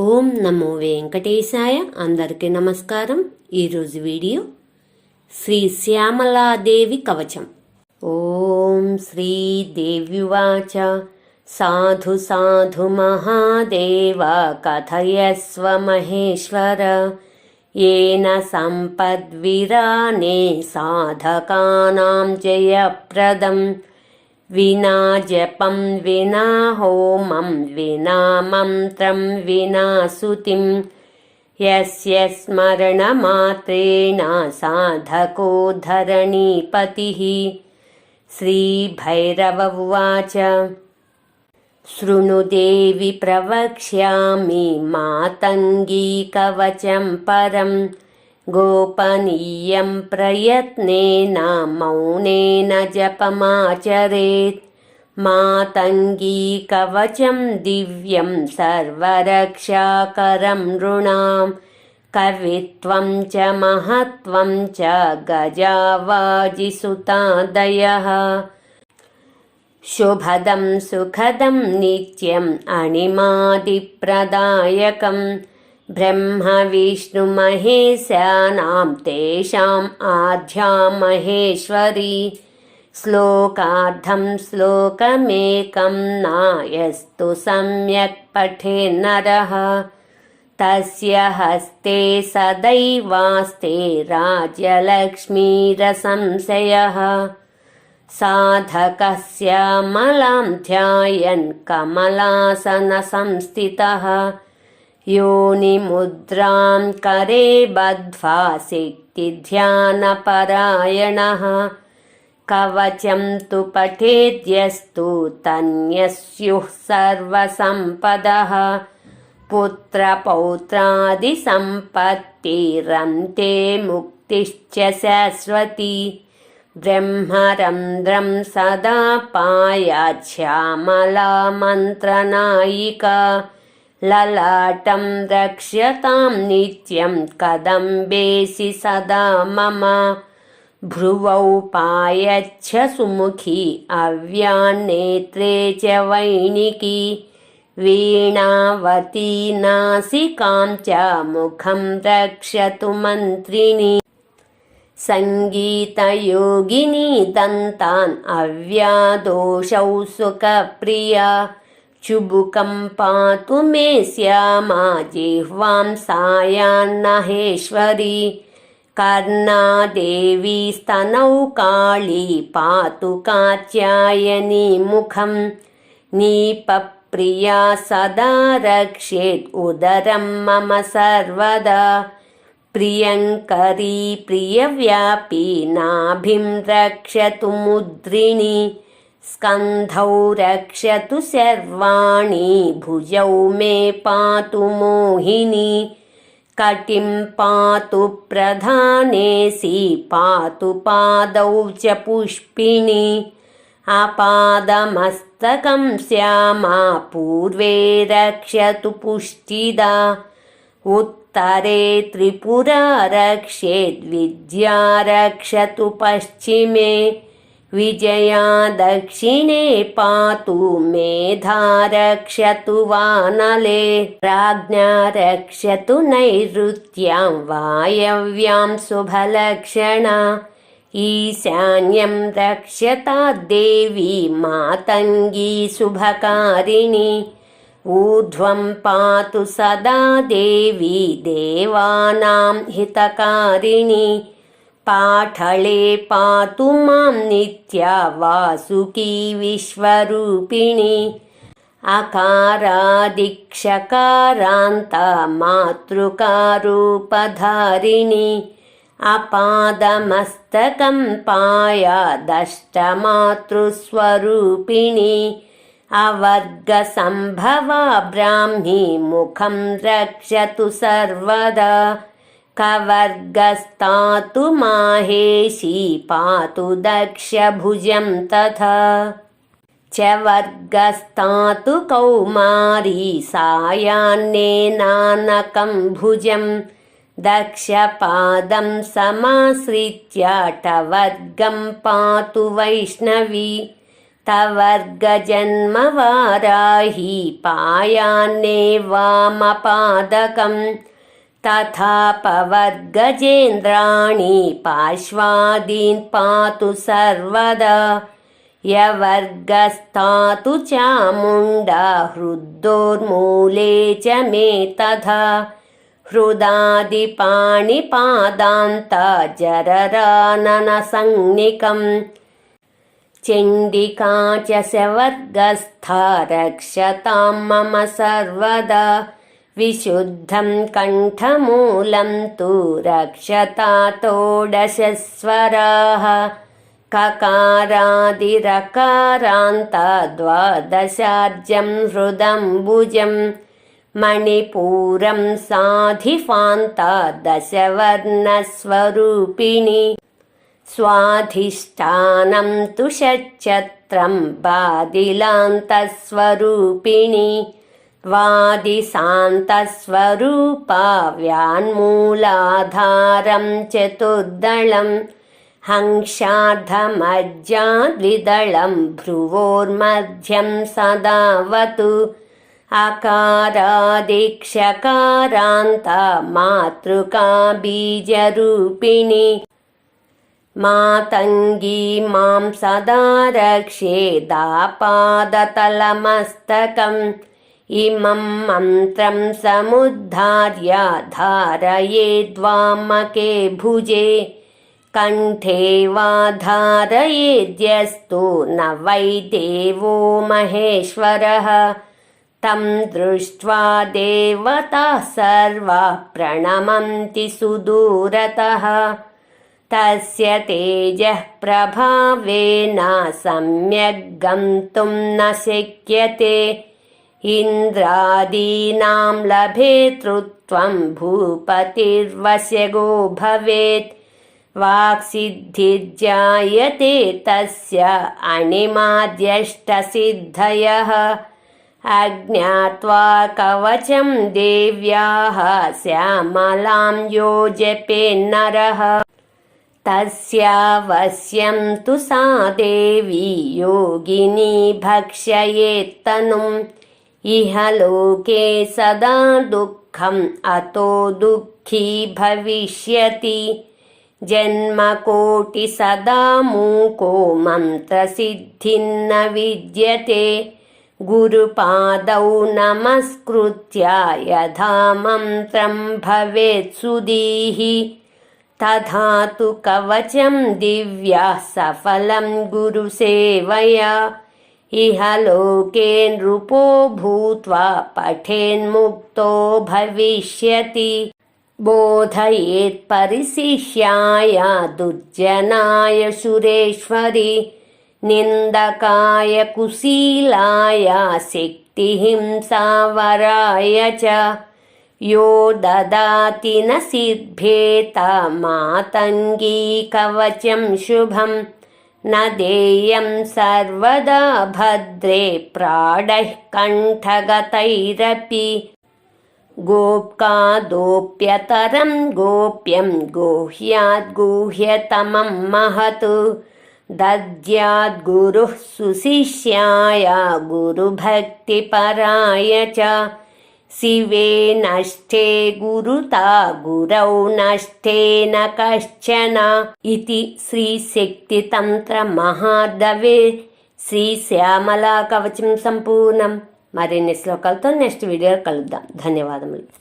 ఓం నమో వెంకటేశాయ. అందరికీ నమస్కారం. ఈరోజు వీడియో శ్రీ శ్యామలాదేవి కవచం. ఓం శ్రీ దేవ్యువాచ. సాధు సాధు మహాదేవ కథయస్వ మహేశ్వర. ఏన సంపద్విరానే సాధకానాం జయప్రదం. विना जपं विना होमं विना मन्त्रं विना स्तुतिं यस्य स्मरणमात्रेण साधको धरणीपतिः। श्रीभैरव उवाच शृणु देवि प्रवक्ष्यामि मातङ्गीकवचं परं गोपनीयं प्रयत्नेन मौनेन जपमाचरेत्। मातङ्गीकवचं दिव्यं सर्वरक्षाकरं नृणां। कवित्वं च महत्त्वं च गजावाजिसुतादयः। शुभदं सुखदं नित्यम् अणिमादिप्रदायकं ब्रह्मविष्णुमहेशानां तेषाम् आध्या महेश्वरी। श्लोकार्धं श्लोकमेकं नायस्तु सम्यक् पठेन्नरः तस्य हस्ते सदैवास्ते राज्यलक्ष्मीरसंशयः साधकस्यामलां ध्यायन् कमलासनसंस्थितः योनिमुद्रां करे बद्ध्वा सिक्तिध्यानपरायणः कवचं तु पठेद्यस्तु तन्यस्युः सर्वसम्पदः। पुत्रपौत्रादिसम्पत्तिरन्ते मुक्तिश्च शाश्वती। ब्रह्मरन्ध्रं सदा पायाच्छ्यामला मन्त्रनायिका ललाटं रक्ष्यतां नित्यं कदम्बेसि सदा मम भ्रुवौ पायच्छ सुमुखी अव्यान्नेत्रे च वैणिकी वीणावती नासिकां च मुखं रक्षतु मन्त्रिणी सङ्गीतयोगिनी दन्तान् अव्यादोषौ सुखप्रिया चुबुकं पातु मे श्यामा जिह्वां सायान्नहेश्वरी कर्णादेवी स्तनौ काली पातु कात्यायनी मुखं। नीपप्रिया सदा रक्षेत् उदरं मम सर्वदा। प्रियङ्करी प्रियव्यापी नाभिं रक्षतु मुद्रिणी स्कन्धौ रक्षतु सर्वाणि भुजौ मे पातु मोहिनी कटिं पातु प्रधानेसि पातु पादौ च पुष्पिणी अपादमस्तकं श्यामा पूर्वे रक्षतु पुष्टिदा उत्तरे त्रिपुरा रक्षेद्विद्या रक्षतु पश्चिमे विजया दक्षिणे पातु मेधा रक्षतु वानले राज्ञा रक्षतु नैऋत्यां वायव्यां शुभलक्षणा ईशान्यं रक्षता देवी मातङ्गी शुभकारिणी ऊर्ध्वं पातु सदा देवी देवानां हितकारिणी पाठळे पातु मां नित्या वासुकी विश्वरूपिणी। अकारादिक्षकारान्ता मातृकारूपधारिणी। अपादमस्तकं पायादष्टमातृस्वरूपिणी अवर्गसम्भवा ब्राह्मी मुखं रक्षतु सर्वदा कवर्गस्तातु माहेशी पातु दक्षभुजं तथा। च वर्गस्तातु कौमारी सायान्नेनानकं भुजं दक्षपादं समाश्रित्य टवर्गं पातु वैष्णवी। तवर्गजन्मवाराही पायान्ने वामपादकम् तथा पवर्गजेन्द्राणि पार्श्वादीन् पातु सर्वदा यवर्गस्तातु चामुण्डा हृदोर्मूले च मे तथा हृदादिपाणिपादान्ता जरराननसंज्ञिकम्। चण्डिका च सवर्गस्था रक्षतां मम सर्वदा विशुद्धं कण्ठमूलं तु रक्षतातोडशस्वराः ककारादिरकारान्ता द्वादशार्जं हृदम्बुजम् मणिपूरं साधिफान्ता दशवर्णस्वरूपिणि स्वाधिष्ठानं तु षट्चत्रं बादिलान्तस्वरूपिणि वादिसान्तस्वरूपा व्यान्मूलाधारं चतुर्दळम् हंसार्धमज्जाद्विदळं भ्रुवोर्मध्यं सदावतु अकारादिक्षकारान्ता मातृका बीजरूपिणि मातङ्गी मां सदा रक्षेदापादतलमस्तकम् इमं मन्त्रं समुद्धार्य धारयेद्वामके भुजे। कण्ठे वा धारयेद्यस्तु न वै देवो महेश्वरः। तं दृष्ट्वा देवताः सर्वा प्रणमन्ति सुदूरतः। तस्य तेजः प्रभावेन सम्यग् गन्तुं न शक्यते इन्द्रादीनां लभेतृत्वं भूपतिर्वशगो भवेत्। वाक्सिद्धिर्जायते तस्य अणिमाद्यष्टसिद्धयः। अज्ञात्वा कवचं देव्याः श्यामलां यो जपेन्नरः तस्यावश्यं तु सा देवी योगिनी भक्षयेत्तनुम् इह लोके सदा दुःखम् अतो दुःखी भविष्यति। जन्मकोटिसदा मूको मन्त्रसिद्धिन्न विद्यते। गुरुपादौ नमस्कृत्य यथा मन्त्रं भवेत् सुधीः। तथा तु कवचं दिव्या सफलं गुरुसेवया इह लोके नृपो भूत्वा पठेन्मुक्तो भविष्यति। बोधयेत् परिशिष्याय दुर्जनाय सुरेश्वरि निन्दकाय कुशीलाय शक्तिहिंसावराय च। यो ददाति न सिद्धेत मातङ्गी कवचं शुभं न देयं सर्वदा भद्रे प्राडैः कण्ठगतैरपि। गोप्कादोप्यतरं गोप्यं गुह्याद्गुह्यतमं महत्। दद्याद्गुरुः सुशिष्याय गुरुभक्तिपराय च शिवे नष्टे गुरुता गुरौ नष्टे न कश्चन इति శ్రీశక్తితంత్రమహార్దవే శ్రీశ్యామలా కవచం సంపూర్ణం మరిన్ని శ్లోకాలతో నెక్స్ట్ వీడియో కలుద్దాం ధన్యవాదములు